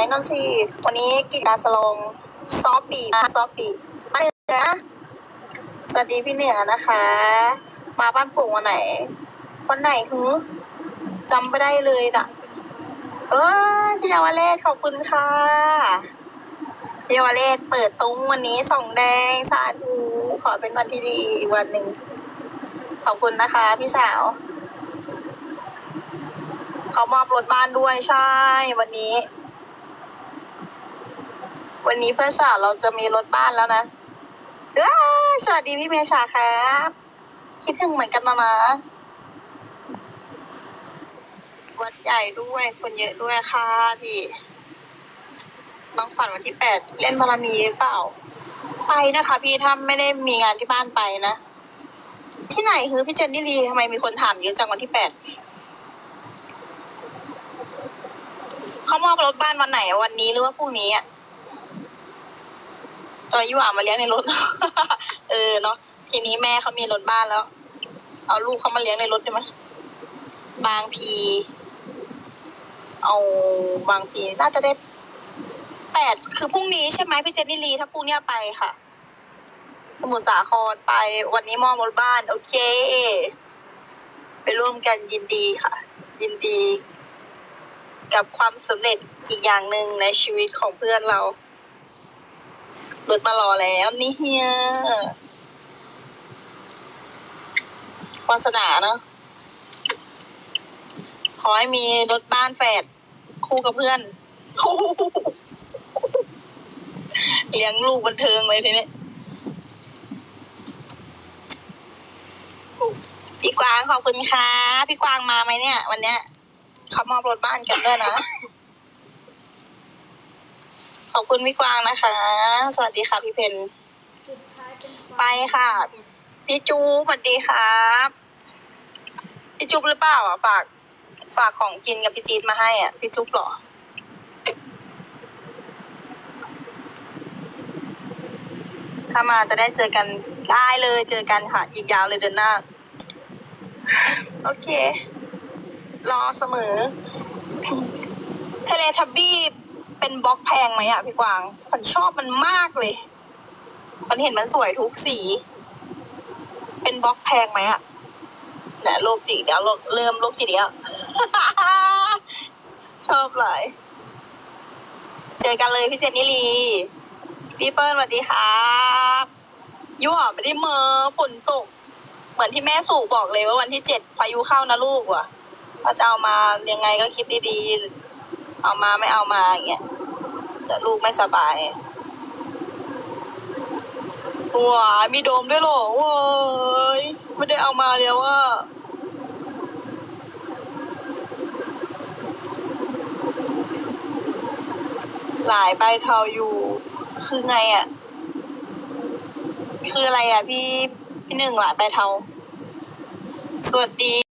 นั่นสิวันนี้กินดาสลองซอปีมาซอปีมาเหนือสวัสดีพี่เหนือนะคะ มาบ้านปู่วันไหน วันไหนฮือจำไม่ได้เลยนะเออพี่ยาวเลศขอบคุณค่ะพี่ยาวเลศเปิดตุ้งวันนี้ส่องแดงสาธุขอเป็นวันที่ดีวันหนึ่งขอบคุณนะคะ พี่สาวเขามอบรถบ้านด้วยใช่ วันนี้ วันนี้เพื่อนสาวเราจะมีรถบ้านแล้วนะอ้าสวัสดีพี่เมชาครับ คิดถึงเหมือนกันนะนะวัดใหญ่ด้วย คนเยอะด้วยค่ะพี่น้องขวัญวันที่แปดเล่นบารมีเปล่า ไปนะคะ พี่ถ้าไม่ได้มีงานที่บ้านไปนะ ที่ไหนคือพี่เจนนี่ลีทำไมมีคนถามเยอะจังวันที่แปดเขามอบรถบ้านวันไหนวันนี้หรือว่าพรุ่งนี้อะ ตอนยี่หว่ามาเลี้ยงในรถ เออเนาะทีนี้แม่เขามีรถบ้านแล้ว เอาลูกเขามาเลี้ยงในรถได้ไหมบางพีเอาบางพีน่าจะได้แปดคือพรุ่งนี้ใช่ไหมพี่เจนนี่ลีถ้าพรุ่งนี้ไปค่ะ สมุทรสาครไปวันนี้มอบรถบ้าน โอเค ไปร่วมกันยินดีค่ะ ยินดี กับความสำเร็จอีกอย่างหนึ่งในชีวิตของเพื่อนเรา รถมารอแล้วนี่เฮียวาสนาเนาะขอให้มีรถบ้านแฝดคู่กับเพื่อน เลี้ยงลูกบันเทิงเลยทีนี้พี่กวางขอบคุณค่ะ พี่กวางมาไหมเนี่ย วันเนี้ยเขามอบรถบ้านกันด้วยนะ ขอบคุณพี่กวางนะคะ สวัสดีค่ะพี่เพนไปค่ะ พี่จูสวัสดีครับพี่จุ๊บหรือเปล่าอะฝาก ฝากของกินกับพี่จี๊ดมาให้อะพี่จุ๊บเหรอถ้ามาจะได้เจอกันได้เลยเจอกันค่ะ อีกยาวเลยเดือนหน้า โอเค รอเสมอทะเลทับบี้ เป็นบล็อกแพงไหมอะพี่กวางขวัญชอบมันมากเลยขวัญเห็นมันสวยทุกสี เป็นบล็อกแพงไหมอะเนี่ยโลกจิเดี๋ยวโลกเริ่มโลกจิตเดียว ชอบหลายเจอกันเลยพี่เจนนิลีพี่เปิ้ลสวัสดีครับยั่วไม่ได้เมอฝนตก เหมือนที่แม่สู่บอกเลยว่าวันที่เจ็ดพายุเข้านะลูกว่ะว่าจะเอามายังไงก็คิดดีๆ เอามาไม่เอามาอย่างเงี้ย เดี๋ยวลูกไม่สบายว้ามีโดมด้วยหรอว้ยไม่ได้เอามาเดี๋ยวว่าหลายใบเทาอยู่ คือไงอะ คืออะไรอะ พี่พี่หนึ่งหลายใบเทา สวัสดี